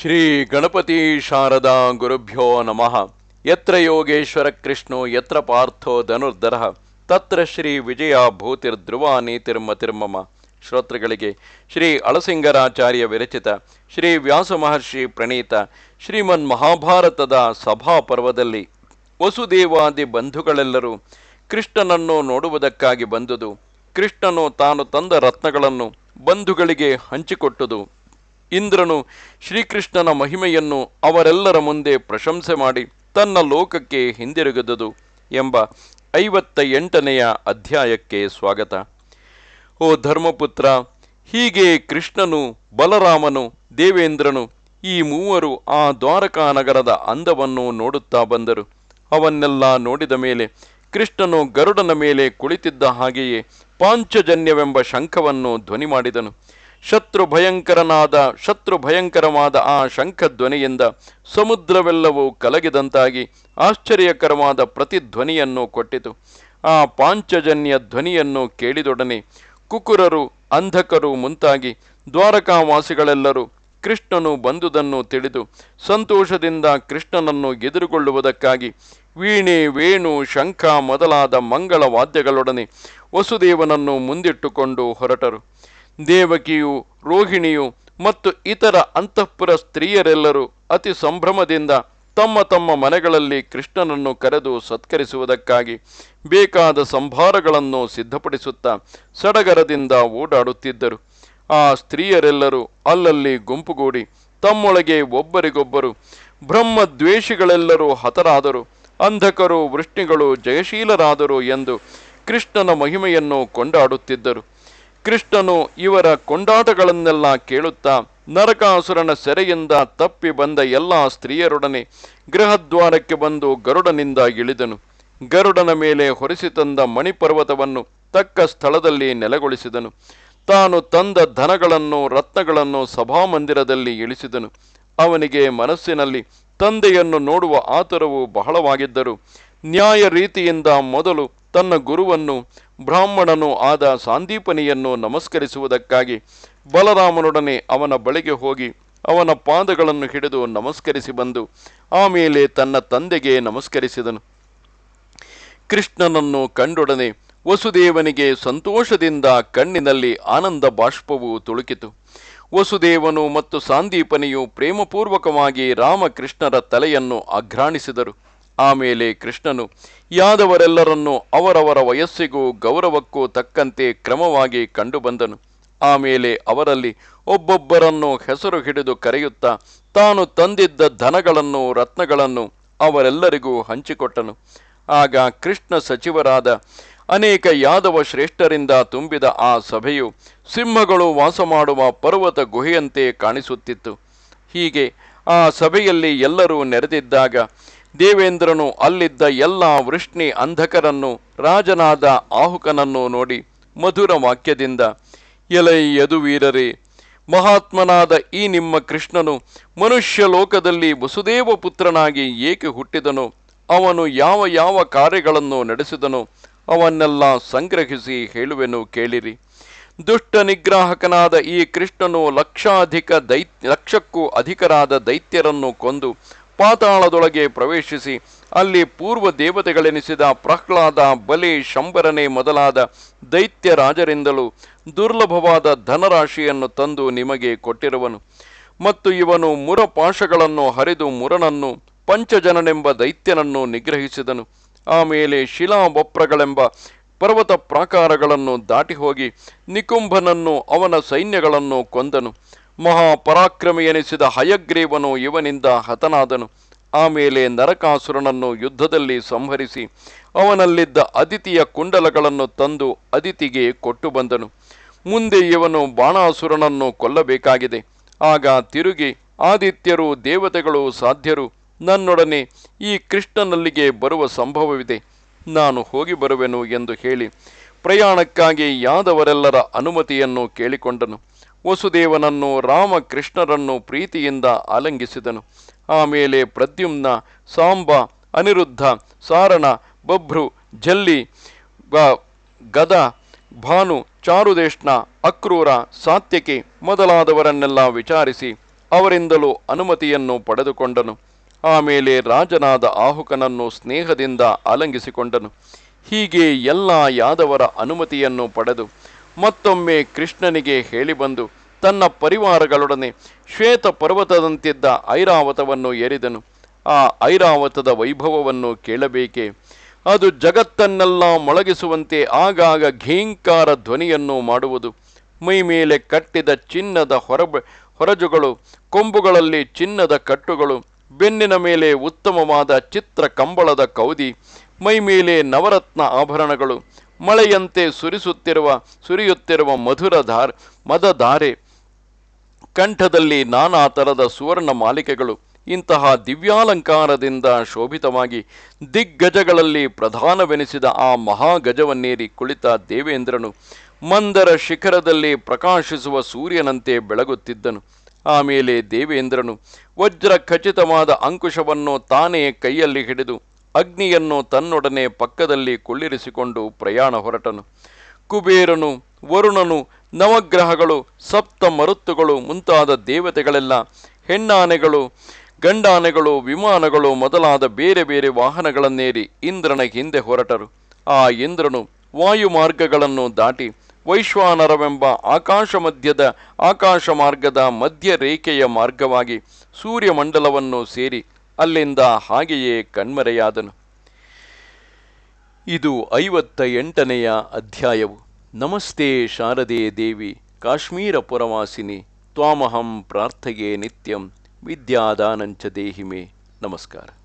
ಶ್ರೀ ಗಣಪತಿ ಶಾರದಾ ಗುರುಭ್ಯೋ ನಮಃ. ಯತ್ರ ಯೋಗೇಶ್ವರ ಕೃಷ್ಣೋ, ಯತ್ರ ಪಾರ್ಥೋ ಧನುರ್ಧರ. ತತ್ರ ಶ್ರೀ ವಿಜಯ ಭೂತಿರ್ಧ್ರುವ ನೀತಿರ್ಮತಿರ್ಮಮ ಶ್ರೋತೃಗಳಿಗೆ ಶ್ರೀ ಅಳಸಿಂಗರಾಚಾರ್ಯ ವಿರಚಿತ, ಶ್ರೀ ವ್ಯಾಸ ಮಹರ್ಷಿ ಪ್ರಣೀತ, ಶ್ರೀಮನ್ ಮಹಾಭಾರತದ ಸಭಾ ಪರ್ವದಲ್ಲಿ ವಸುದೇವಾದಿ ಬಂಧುಗಳೆಲ್ಲರೂ ಕೃಷ್ಣನನ್ನು ನೋಡುವುದಕ್ಕಾಗಿ ಬಂದುದು. ಕೃಷ್ಣನು ತಾನು ತಂದ ರತ್ನಗಳನ್ನು ಬಂಧುಗಳಿಗೆ ಹಂಚಿಕೊಟ್ಟುದು. ಇಂದ್ರನು ಶ್ರೀಕೃಷ್ಣನ ಮಹಿಮೆಯನ್ನು ಅವರೆಲ್ಲರ ಮುಂದೆ ಪ್ರಶಂಸೆ ಮಾಡಿ ತನ್ನ ಲೋಕಕ್ಕೆ ಹಿಂದಿರುಗದುದು ಎಂಬ ಐವತ್ತ ಎಂಟನೆಯ ಅಧ್ಯಾಯಕ್ಕೆ ಸ್ವಾಗತ. ಓ ಧರ್ಮಪುತ್ರ, ಹೀಗೆ ಕೃಷ್ಣನು, ಬಲರಾಮನು, ದೇವೇಂದ್ರನು ಈ ಮೂವರು ಆ ದ್ವಾರಕಾ ನಗರದ ಅಂದವನ್ನು ನೋಡುತ್ತಾ ಬಂದರು. ಅವನ್ನೆಲ್ಲ ನೋಡಿದ ಮೇಲೆ ಕೃಷ್ಣನು ಗರುಡನ ಮೇಲೆ ಕುಳಿತಿದ್ದ ಹಾಗೆಯೇ ಪಾಂಚಜನ್ಯವೆಂಬ ಶಂಖವನ್ನು ಧ್ವನಿ ಮಾಡಿದನು ಶತ್ರು ಭಯಂಕರನಾದ ಶತ್ರು ಭಯಂಕರವಾದ ಆ ಶಂಖಧ್ವನಿಯಿಂದ ಸಮುದ್ರವೆಲ್ಲವೂ ಕಲಗಿದಂತಾಗಿ ಆಶ್ಚರ್ಯಕರವಾದ ಪ್ರತಿಧ್ವನಿಯನ್ನು ಕೊಟ್ಟಿತು. ಆ ಪಾಂಚಜನ್ಯ ಧ್ವನಿಯನ್ನು ಕೇಳಿದೊಡನೆ ಕುಕುರರು, ಅಂಧಕರು ಮುಂತಾಗಿ ದ್ವಾರಕಾವಾಸಿಗಳೆಲ್ಲರೂ ಕೃಷ್ಣನು ಬಂದುದನ್ನು ತಿಳಿದು ಸಂತೋಷದಿಂದ ಕೃಷ್ಣನನ್ನು ಎದುರುಗೊಳ್ಳುವುದಕ್ಕಾಗಿ ವೀಣೆ, ವೇಣು, ಶಂಖ ಮೊದಲಾದ ಮಂಗಳ ವಾದ್ಯಗಳೊಡನೆ ವಸುದೇವನನ್ನು ಮುಂದಿಟ್ಟುಕೊಂಡು ಹೊರಟರು. ದೇವಕಿಯು, ರೋಹಿಣಿಯು ಮತ್ತು ಇತರ ಅಂತಃಪುರ ಸ್ತ್ರೀಯರೆಲ್ಲರೂ ಅತಿ ಸಂಭ್ರಮದಿಂದ ತಮ್ಮ ತಮ್ಮ ಮನೆಗಳಲ್ಲಿ ಕೃಷ್ಣನನ್ನು ಕರೆದು ಸತ್ಕರಿಸುವುದಕ್ಕಾಗಿ ಬೇಕಾದ ಸಂಭಾರಗಳನ್ನು ಸಿದ್ಧಪಡಿಸುತ್ತಾ ಸಡಗರದಿಂದ ಓಡಾಡುತ್ತಿದ್ದರು. ಆ ಸ್ತ್ರೀಯರೆಲ್ಲರೂ ಅಲ್ಲಲ್ಲಿ ಗುಂಪುಗೂಡಿ ತಮ್ಮೊಳಗೆ ಒಬ್ಬರಿಗೊಬ್ಬರು ಬ್ರಹ್ಮದ್ವೇಷಿಗಳೆಲ್ಲರೂ ಹತರಾದರು. ಅಂಧಕರು ವೃಷ್ಣಿಗಳು ಜಯಶೀಲರಾದರು ಎಂದು ಕೃಷ್ಣನ ಮಹಿಮೆಯನ್ನು ಕೊಂಡಾಡುತ್ತಿದ್ದರು. ಕೃಷ್ಣನು ಇವರ ಕೊಂಡಾಟಗಳನ್ನೆಲ್ಲ ಕೇಳುತ್ತಾ ನರಕಾಸುರನ ಸೆರೆಯಿಂದ ತಪ್ಪಿ ಬಂದ ಎಲ್ಲ ಸ್ತ್ರೀಯರೊಡನೆ ಗೃಹದ್ವಾರಕ್ಕೆ ಬಂದು ಗರುಡನಿಂದ ಇಳಿದನು. ಗರುಡನ ಮೇಲೆ ಹೊರಿಸಿ ತಂದ ಮಣಿಪರ್ವತವನ್ನು ತಕ್ಕ ಸ್ಥಳದಲ್ಲಿ ನೆಲೆಗೊಳಿಸಿದನು. ತಾನು ತಂದ ಧನಗಳನ್ನು, ರತ್ನಗಳನ್ನು ಸಭಾಮಂದಿರದಲ್ಲಿ ಇಳಿಸಿದನು. ಅವನಿಗೆ ಮನಸ್ಸಿನಲ್ಲಿ ತಂದೆಯನ್ನು ನೋಡುವ ಆತುರವು ಬಹಳವಾಗಿದ್ದರು ನ್ಯಾಯ ರೀತಿಯಿಂದ ಮೊದಲು ತನ್ನ ಗುರುವನ್ನು ಬ್ರಾಹ್ಮಣನು ಆದ ಸಾಂದೀಪನಿಯನ್ನು ನಮಸ್ಕರಿಸುವುದಕ್ಕಾಗಿ ಬಲರಾಮನೊಡನೆ ಅವನ ಬಳಿಗೆ ಹೋಗಿ ಅವನ ಪಾದಗಳನ್ನು ಹಿಡಿದು ನಮಸ್ಕರಿಸಿ ಬಂದು ಆಮೇಲೆ ತನ್ನ ತಂದೆಗೆ ನಮಸ್ಕರಿಸಿದನು. ಕೃಷ್ಣನನ್ನು ಕಂಡೊಡನೆ ವಸುದೇವನಿಗೆ ಸಂತೋಷದಿಂದ ಕಣ್ಣಿನಲ್ಲಿ ಆನಂದ ಬಾಷ್ಪವು ತುಳುಕಿತು. ವಸುದೇವನು ಮತ್ತು ಸಾಂದೀಪನಿಯು ಪ್ರೇಮಪೂರ್ವಕವಾಗಿ ರಾಮಕೃಷ್ಣರ ತಲೆಯನ್ನು ಅಘ್ರಾಣಿಸಿದರು. ಆಮೇಲೆ ಕೃಷ್ಣನು, ಯಾದವರೆಲ್ಲರನ್ನೂ ಅವರವರ ವಯಸ್ಸಿಗೂ ಗೌರವಕ್ಕೂ ತಕ್ಕಂತೆ ಕ್ರಮವಾಗಿ ಕಂಡುಬಂದನು. ಆಮೇಲೆ ಅವರಲ್ಲಿ ಒಬ್ಬೊಬ್ಬರನ್ನು ಹೆಸರು ಹಿಡಿದು ಕರೆಯುತ್ತಾ, ತಾನು ತಂದಿದ್ದ ಧನಗಳನ್ನು, ರತ್ನಗಳನ್ನು ಅವರೆಲ್ಲರಿಗೂ ಹಂಚಿಕೊಟ್ಟನು. ಆಗ ಕೃಷ್ಣ ಸಚಿವರಾದ ಅನೇಕ ಯಾದವ ಶ್ರೇಷ್ಠರಿಂದ ತುಂಬಿದ ಆ ಸಭೆಯು ಸಿಂಹಗಳು ವಾಸ ಮಾಡುವ ಪರ್ವತ ಗುಹೆಯಂತೆ ಕಾಣಿಸುತ್ತಿತ್ತು. ಹೀಗೆ ಆ ಸಭೆಯಲ್ಲಿ ಎಲ್ಲರೂ ನೆರೆದಿದ್ದಾಗ ದೇವೇಂದ್ರನು ಅಲ್ಲಿದ್ದ ಎಲ್ಲ ವೃಷ್ಣಿ ಅಂಧಕರನ್ನು, ರಾಜನಾದ ಆಹುಕನನ್ನು ನೋಡಿ ಮಧುರ ವಾಕ್ಯದಿಂದ, ಎಲೈ ಯದುವೀರರೇ ಮಹಾತ್ಮನಾದ ಈ ನಿಮ್ಮ ಕೃಷ್ಣನು ಮನುಷ್ಯ ಲೋಕದಲ್ಲಿ ವಸುದೇವ ಪುತ್ರನಾಗಿ ಏಕೆ ಹುಟ್ಟಿದನು? ಅವನು ಯಾವ ಯಾವ ಕಾರ್ಯಗಳನ್ನು ನಡೆಸಿದನು? ಅವನ್ನೆಲ್ಲ ಸಂಗ್ರಹಿಸಿ ಹೇಳುವೆನು ಕೇಳಿರಿ. ದುಷ್ಟ ನಿಗ್ರಾಹಕನಾದ ಈ ಕೃಷ್ಣನು ಲಕ್ಷಾಧಿಕ ದೈತ್ಯ, ಲಕ್ಷಕ್ಕೂ ಅಧಿಕರಾದ ದೈತ್ಯರನ್ನು ಕೊಂದು ಪಾತಾಳದೊಳಗೆ ಪ್ರವೇಶಿಸಿ ಅಲ್ಲಿ ಪೂರ್ವ ದೇವತೆಗಳೆನಿಸಿದ ಪ್ರಹ್ಲಾದ, ಬಲಿ, ಶಂಬರನೆ ಮೊದಲಾದ ದೈತ್ಯ ರಾಜರಿಂದಲೂ ದುರ್ಲಭವಾದ ಧನರಾಶಿಯನ್ನು ತಂದು ನಿಮಗೆ ಕೊಟ್ಟಿರುವನು. ಮತ್ತು ಇವನು ಮುರಪಾಶಗಳನ್ನು ಹರಿದು ಮುರನನ್ನು, ಪಂಚಜನನೆಂಬ ದೈತ್ಯನನ್ನು ನಿಗ್ರಹಿಸಿದನು. ಆಮೇಲೆ ಶಿಲಾಬೊಪ್ರಗಳೆಂಬ ಪರ್ವತ ಪ್ರಾಕಾರಗಳನ್ನು ದಾಟಿ ಹೋಗಿ ನಿಕುಂಭನನ್ನು ಅವನ ಸೈನ್ಯಗಳನ್ನು ಕೊಂದನು. ಮಹಾಪರಾಕ್ರಮಿ ಎನಿಸಿದ ಹಯಗ್ರೀವನು ಇವನಿಂದ ಹತನಾದನು. ಆಮೇಲೆ ನರಕಾಸುರನನ್ನು ಯುದ್ಧದಲ್ಲಿ ಸಂಹರಿಸಿ ಅವನಲ್ಲಿದ್ದ ಅದಿತಿಯ ಕುಂಡಲಗಳನ್ನು ತಂದು ಅದಿತಿಗೆ ಕೊಟ್ಟು ಬಂದನು. ಮುಂದೆ ಇವನು ಬಾಣಾಸುರನನ್ನು ಕೊಲ್ಲಬೇಕಾಗಿದೆ. ಆಗ ತಿರುಗಿ ಆದಿತ್ಯರು ದೇವತೆಗಳು ಸಾಧ್ಯರು, ನನ್ನೊಡನೆ ಈ ಕೃಷ್ಣನಲ್ಲಿಗೆ ಬರುವ ಸಂಭವವಿದೆ. ನಾನು ಹೋಗಿ ಬರುವೆನು ಎಂದು ಹೇಳಿ ಪ್ರಯಾಣಕ್ಕಾಗಿ ಯಾದವರೆಲ್ಲರ ಅನುಮತಿಯನ್ನು ಕೇಳಿಕೊಂಡನು. ವಸುದೇವನನ್ನು, ರಾಮಕೃಷ್ಣರನ್ನು ಪ್ರೀತಿಯಿಂದ ಆಲಂಗಿಸಿದನು. ಆಮೇಲೆ ಪ್ರದ್ಯುಮ್ನ ಸಾಂಬ, ಅನಿರುದ್ಧ, ಸಾರಣ, ಬಭ್ರು, ಜಲ್ಲಿ ಗದ, ಭಾನು ಚಾರುದೇಶ್ನ ಅಕ್ರೂರ, ಸಾತ್ಯಕಿ ಮೊದಲಾದವರನ್ನೆಲ್ಲ ವಿಚಾರಿಸಿ ಅವರಿಂದಲೂ ಅನುಮತಿಯನ್ನು ಪಡೆದುಕೊಂಡನು. ಆಮೇಲೆ ರಾಜನಾದ ಆಹುಕನನ್ನು ಸ್ನೇಹದಿಂದ ಆಲಂಗಿಸಿಕೊಂಡನು. ಹೀಗೆ ಎಲ್ಲ ಯಾದವರ ಅನುಮತಿಯನ್ನು ಪಡೆದು ಮತ್ತೊಮ್ಮೆ ಕೃಷ್ಣನಿಗೆ ಹೇಳಿ ಬಂದು ತನ್ನ ಪರಿವಾರಗಳೊಡನೆ ಶ್ವೇತ ಪರ್ವತದಂತಿದ್ದ ಐರಾವತವನ್ನು ಏರಿದನು. ಆ ಐರಾವತದ ವೈಭವವನ್ನು ಕೇಳಬೇಕೆ? ಅದು ಜಗತ್ತನ್ನೆಲ್ಲ ಮೊಳಗಿಸುವಂತೆ ಆಗಾಗ ಘೀಂಕಾರ ಧ್ವನಿಯನ್ನು ಮಾಡುವುದು. ಮೈಮೇಲೆ ಕಟ್ಟಿದ ಚಿನ್ನದ ಹೊರಬ, ಹೊರಜುಗಳು, ಕೊಂಬುಗಳಲ್ಲಿ ಚಿನ್ನದ ಕಟ್ಟುಗಳು, ಬೆನ್ನಿನ ಮೇಲೆ ಉತ್ತಮವಾದ ಚಿತ್ರ ಕಂಬಳದ ಕೌದಿ ಮೈಮೇಲೆ ನವರತ್ನ ಆಭರಣಗಳು ಮಳೆಯಂತೆ ಸುರಿಸುತ್ತಿರುವ, ಸುರಿಯುತ್ತಿರುವ ಮಧುರ ಧಾರ್ ಮದಧಾರೆ ಕಂಠದಲ್ಲಿ ನಾನಾ ಥರದ ಸುವರ್ಣ ಮಾಲಿಕೆಗಳು. ಇಂತಹ ದಿವ್ಯಾಲಂಕಾರದಿಂದ ಶೋಭಿತವಾಗಿ ದಿಗ್ಗಜಗಳಲ್ಲಿ ಪ್ರಧಾನವೆನಿಸಿದ ಆ ಮಹಾಗಜವನ್ನೇರಿ ಕುಳಿತ ದೇವೇಂದ್ರನು ಮಂದರ ಶಿಖರದಲ್ಲಿ ಪ್ರಕಾಶಿಸುವ ಸೂರ್ಯನಂತೆ ಬೆಳಗುತ್ತಿದ್ದನು. ಆಮೇಲೆ ದೇವೇಂದ್ರನು ವಜ್ರ ಖಚಿತವಾದ ಅಂಕುಶವನ್ನು ತಾನೇ ಕೈಯಲ್ಲಿ ಹಿಡಿದು ಅಗ್ನಿಯನ್ನು ತನ್ನೊಡನೆ ಪಕ್ಕದಲ್ಲಿ ಕುಳ್ಳಿರಿಸಿಕೊಂಡು ಪ್ರಯಾಣ ಹೊರಟನು. ಕುಬೇರನು, ವರುಣನು, ನವಗ್ರಹಗಳು, ಸಪ್ತ ಮರುತ್ತುಗಳು ಮುಂತಾದ ದೇವತೆಗಳೆಲ್ಲ, ಹೆಣ್ಣಾನೆಗಳು, ಗಂಡಾನೆಗಳು, ವಿಮಾನಗಳು ಮೊದಲಾದ ಬೇರೆ ಬೇರೆ ವಾಹನಗಳನ್ನೇರಿ ಇಂದ್ರನ ಹಿಂದೆ ಹೊರಟರು. ಆ ಇಂದ್ರನು ವಾಯು ಮಾರ್ಗಗಳನ್ನು ದಾಟಿ ವೈಶ್ವಾನರವೆಂಬ ಆಕಾಶ ಮಧ್ಯದ ಆಕಾಶ ಮಾರ್ಗದ ಮಧ್ಯ ರೇಖೆಯ ಮಾರ್ಗವಾಗಿ ಸೂರ್ಯಮಂಡಲವನ್ನು ಸೇರಿ ಅಲ್ಲಿಂದ ಹಾಗೆಯೇ ಕಣ್ಮರೆಯಾದನು. ಇದು ಐವತ್ತ ಎಂಟನೆಯ ಅಧ್ಯಾಯವು. ನಮಸ್ತೆ ಶಾರದೆ ದೇವಿ, ಕಾಶ್ಮೀರ ಪುರವಾಸಿನಿ, ತ್ವಾಮಹಂ ಪ್ರಾರ್ಥಯೇ ನಿತ್ಯಂ, ವಿದ್ಯಾದಾನಂಚ ದೇಹಿಮೆ. ನಮಸ್ಕಾರ.